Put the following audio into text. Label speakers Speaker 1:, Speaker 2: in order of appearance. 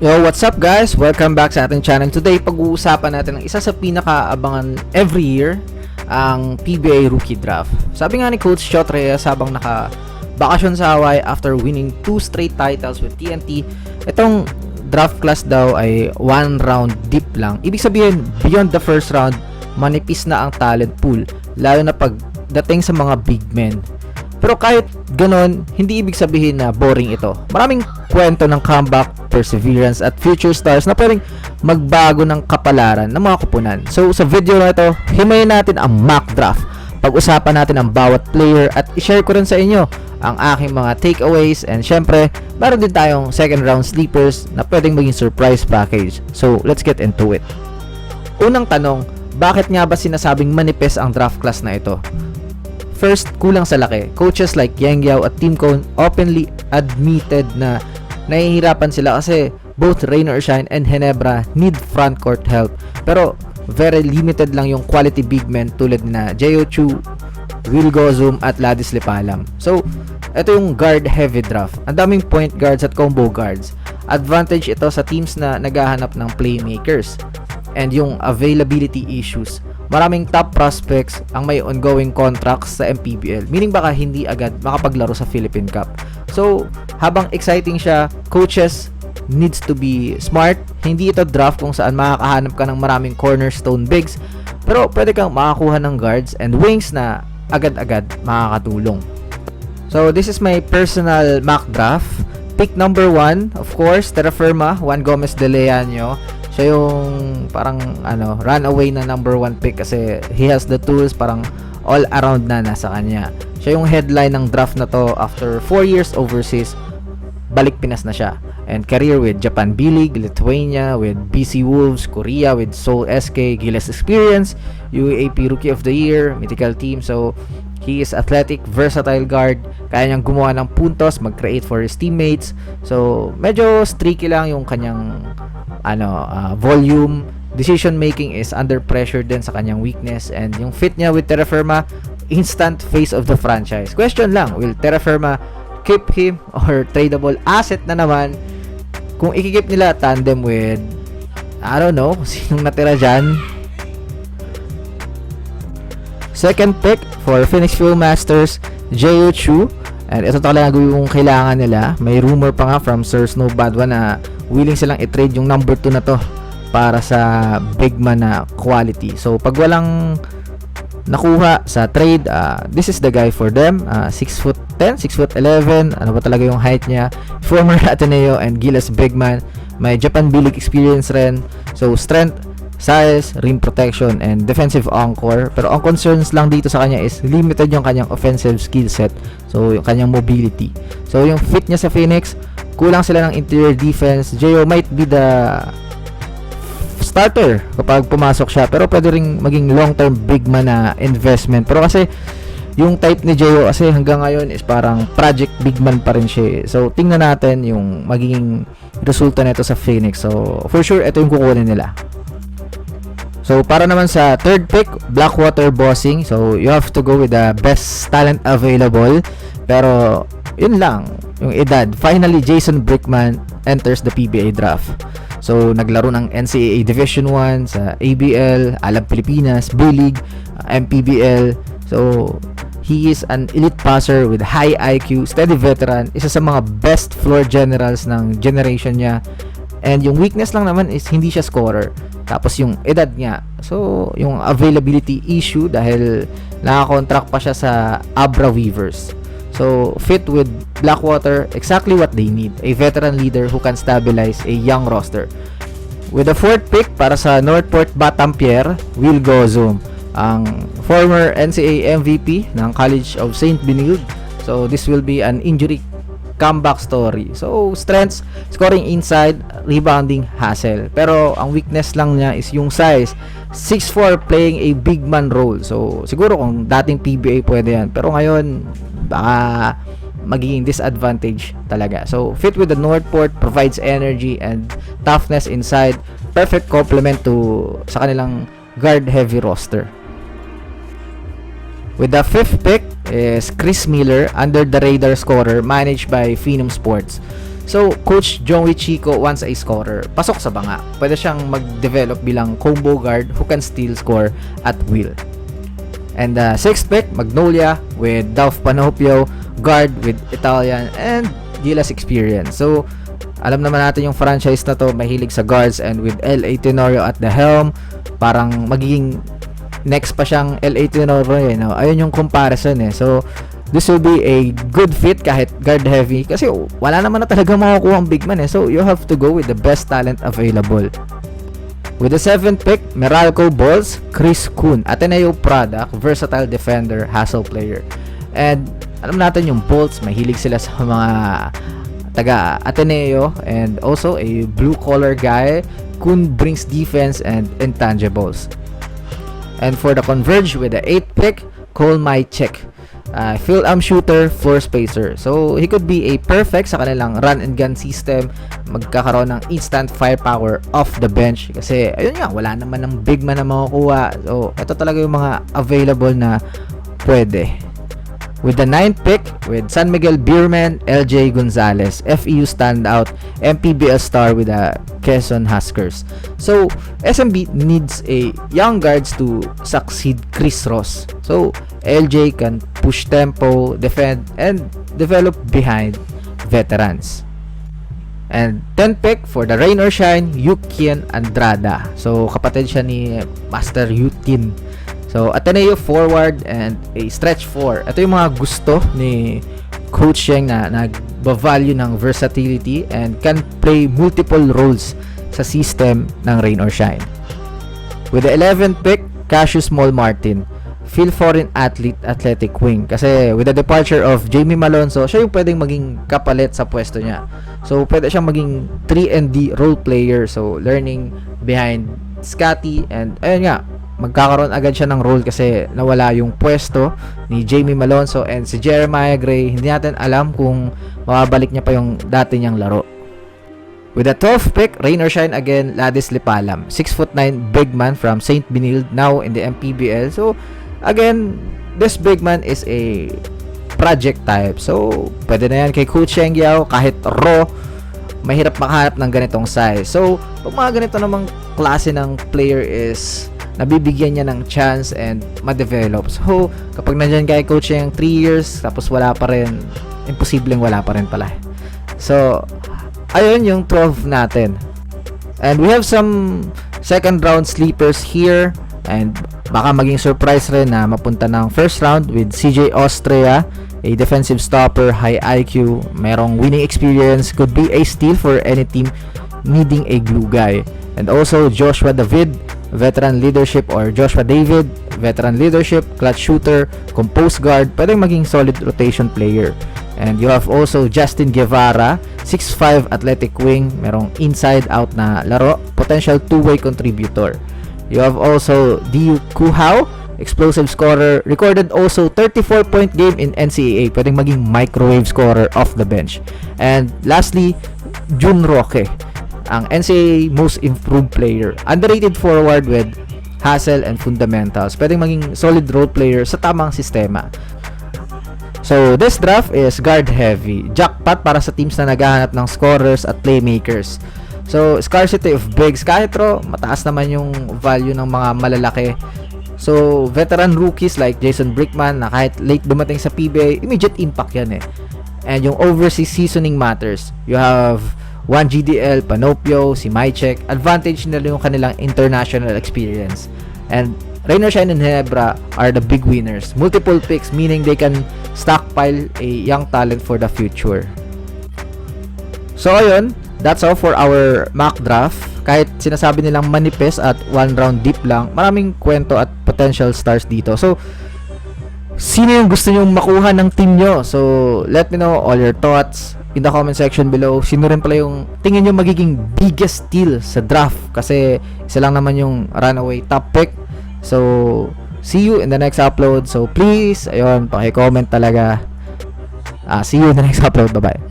Speaker 1: Yo, what's up guys? Welcome back sa ating channel. Today, pag-uusapan natin ang isa sa pinakaabangan every year, ang PBA Rookie Draft. Sabi nga ni Coach Chot Reyes habang naka bakasyon sa Hawaii after winning two straight titles with TNT, itong draft class daw ay one round deep lang. Ibig sabihin, beyond the first round, manipis na ang talent pool, lalo na pagdating sa mga big men. Pero kahit ganon, hindi ibig sabihin na boring ito. Maraming kwento ng comeback, perseverance, at future stars na pwedeng magbago ng kapalaran ng mga kupunan. So sa video na ito, himayin natin ang mock draft. Pag-usapan natin ang bawat player at i-share ko rin sa inyo ang aking mga takeaways and syempre, meron din tayong second round sleepers na pwedeng maging surprise package. So let's get into it. Unang tanong, bakit nga ba sinasabing manifest ang draft class na ito? First, kulang sa laki. Coaches like Yang Yao at Team Cone openly admitted na nahihirapan sila kasi both Rain or Shine and Ginebra need front court help. Pero very limited lang yung quality big men tulad na Jeo Chu, Will Gozum at Ladis Lipalam. So, ito yung guard heavy draft. Ang daming point guards at combo guards. Advantage ito sa teams na naghahanap ng playmakers and yung availability issues. Maraming top prospects ang may ongoing contracts sa MPBL. Meaning baka hindi agad makapaglaro sa Philippine Cup. So, habang exciting siya, coaches needs to be smart. Hindi ito draft kung saan makakahanap ka ng maraming cornerstone bigs. Pero pwede kang makakuha ng guards and wings na agad-agad makakatulong. So, this is my personal mock draft. Pick number 1, of course, Terra Firma, Juan Gomez de Leaño. Siya yung parang ano, runaway na number 1 pick kasi he has the tools parang all around na nasa kanya. Siya yung headline ng draft na to after 4 years overseas. Balik Pinas na siya. And career with Japan B-League, Lithuania, with BC Wolves, Korea with Seoul SK, Giles Experience, UAP Rookie of the Year, mythical team. So, he is athletic, versatile guard. Kaya niyang gumawa ng puntos, mag-create for his teammates. So, medyo streaky lang yung kanyang ano, uh, volume. Decision making is under pressure din sa kanyang weakness. And yung fit niya with Terra Firma, instant face of the franchise. Question lang, will Terra Firma keep him or tradable asset na naman kung ikikip nila tandem with I don't know, sinong natira dyan. Second pick for Phoenix Fuel Masters, Jeyu Chu. And ito talaga yung kailangan nila. May rumor pa nga from Sir Snow Badwa na willing silang i-trade yung number 2 na to para sa big man na quality. So, pag walang nakuha sa trade, uh, this is the guy for them. Uh, 6 foot 10, 6 foot 11. Ano ba talaga yung height niya? Former Ateneo and Gilas Bigman. May Japan B-League experience rin. So, strength, size, rim protection, and defensive encore. Pero ang concerns lang dito sa kanya is limited yung kanyang offensive skill set. So, yung kanyang mobility. So, yung fit niya sa Phoenix, kulang sila ng interior defense. Jeo might be the starter kapag pumasok siya. Pero pwede ring maging long-term big man na investment. Pero kasi, yung type ni Jeo kasi hanggang ngayon is parang project big man pa rin siya. eh. So, tingnan natin yung magiging resulta nito sa Phoenix. So, for sure, ito yung kukunin nila. So, para naman sa third pick, Blackwater Bossing. So, you have to go with the best talent available. Pero, yun lang, yung edad. Finally, Jason Brickman enters the PBA draft. So, naglaro ng NCAA Division 1 sa ABL, Alab Pilipinas, uh, MPBL. So, he is an elite passer with high IQ, steady veteran, isa sa mga best floor generals ng generation niya. And yung weakness lang naman is hindi siya scorer. Tapos yung edad niya. So, yung availability issue dahil nakakontract pa siya sa Abra Weavers. So, fit with Blackwater, exactly what they need. A veteran leader who can stabilize a young roster. With the fourth pick para sa Northport Batampier, Will Gozum, ang former NCAA MVP ng College of St. Benilde. So, this will be an injury comeback story. So, strengths, scoring inside, rebounding, hustle. Pero, ang weakness lang niya is yung size. 6'4", playing a big man role. So, siguro kung dating PBA pwede yan. Pero ngayon, baka magiging disadvantage talaga. So, fit with the Northport, provides energy and toughness inside. Perfect complement to sa kanilang guard-heavy roster. With the fifth pick is Chris Miller, under the radar scorer managed by Phenom Sports. So, Coach Joey Chico wants a scorer. Pasok sa banga. Pwede siyang mag-develop bilang combo guard who can steal score at will. And uh, sixth pick, Magnolia with Dolph Panopio, guard with Italian and Gilas experience. So, alam naman natin yung franchise na to, mahilig sa guards and with LA Tenorio at the helm, parang magiging next pa siyang LA Tenorio eh. No? Ayun yung comparison eh. So, this will be a good fit kahit guard heavy kasi wala naman na talaga makukuha ang big man eh. So, you have to go with the best talent available. With the 7th pick, Meralco Balls, Chris Kuhn, Ateneo product, versatile defender, hustle player. And alam natin yung Bolts, mahilig sila sa mga taga Ateneo and also a blue collar guy. Kuhn brings defense and intangibles. And for the Converge with the 8th pick, Cole Mychek. Uh, field arm shooter, floor spacer. So, he could be a perfect sa kanilang run and gun system. Magkakaroon ng instant firepower off the bench. Kasi, ayun nga, wala naman ng big man na makukuha. So, ito talaga yung mga available na pwede. With the 9th pick, with San Miguel Beerman, LJ Gonzalez, FEU standout, MPBL star with the Quezon Huskers. So, SMB needs a young guards to succeed Chris Ross. So, LJ can push tempo, defend, and develop behind veterans. And 10th pick for the Rain or Shine, Yukian Andrada. So, kapatid siya ni Master Yutin. So, Ateneo forward and a stretch 4. Ito yung mga gusto ni Coach Sheng na nag-value ng versatility and can play multiple roles sa system ng Rain or Shine. With the 11th pick, Cassius Small Martin. Feel foreign athlete, athletic wing. Kasi with the departure of Jamie Malonzo, siya yung pwedeng maging kapalit sa pwesto niya. So, pwede siyang maging 3 and D role player. So, learning behind Scotty and ayun nga, magkakaroon agad siya ng role kasi nawala yung pwesto ni Jamie Malonzo and si Jeremiah Gray. Hindi natin alam kung mababalik niya pa yung dati niyang laro. With a 12th pick, rain or shine again, Ladis Lipalam. 6'9 big man from St. Benilde, now in the MPBL. So, again, this big man is a project type. So, pwede na yan kay Coach Sheng Yao, kahit raw, mahirap makahanap ng ganitong size. So, pag mga ganito namang klase ng player is nabibigyan niya ng chance and ma-develop. So, kapag nandyan kay coach yung 3 years, tapos wala pa rin, imposibleng wala pa rin pala. So, ayun yung 12 natin. And we have some second round sleepers here and baka maging surprise rin na mapunta ng first round with CJ Austria, a defensive stopper, high IQ, merong winning experience, could be a steal for any team needing a glue guy. And also Joshua David, veteran leadership or Joshua David, veteran leadership, clutch shooter, compose guard, pwedeng maging solid rotation player. And you have also Justin Guevara, 6'5 athletic wing, merong inside-out na laro, potential two-way contributor. You have also Diu Kuhao, explosive scorer, recorded also 34-point game in NCAA, pwedeng maging microwave scorer off the bench. And lastly, Jun Roque, ang NCAA most improved player. Underrated forward with hustle and fundamentals. Pwedeng maging solid role player sa tamang sistema. So, this draft is guard heavy. Jackpot para sa teams na naghahanap ng scorers at playmakers. So, scarcity of bigs. Kahit ro, mataas naman yung value ng mga malalaki. So, veteran rookies like Jason Brickman na kahit late dumating sa PBA, immediate impact yan eh. And yung overseas seasoning matters. You have 1 GDL, Panopio, si Mychek, advantage nila yung kanilang international experience. And Rainer Shine and Ginebra are the big winners. Multiple picks meaning they can stockpile a young talent for the future. So ayun, that's all for our mock draft. Kahit sinasabi nilang manipis at one round deep lang, maraming kwento at potential stars dito. So, sino yung gusto nyong makuha ng team nyo? So, let me know all your thoughts in the comment section below. Sino rin pala yung tingin nyo magiging biggest steal sa draft? Kasi isa lang naman yung runaway top pick. So, see you in the next upload. So, please, ayun, paki-comment talaga. Ah, see you in the next upload. Bye-bye.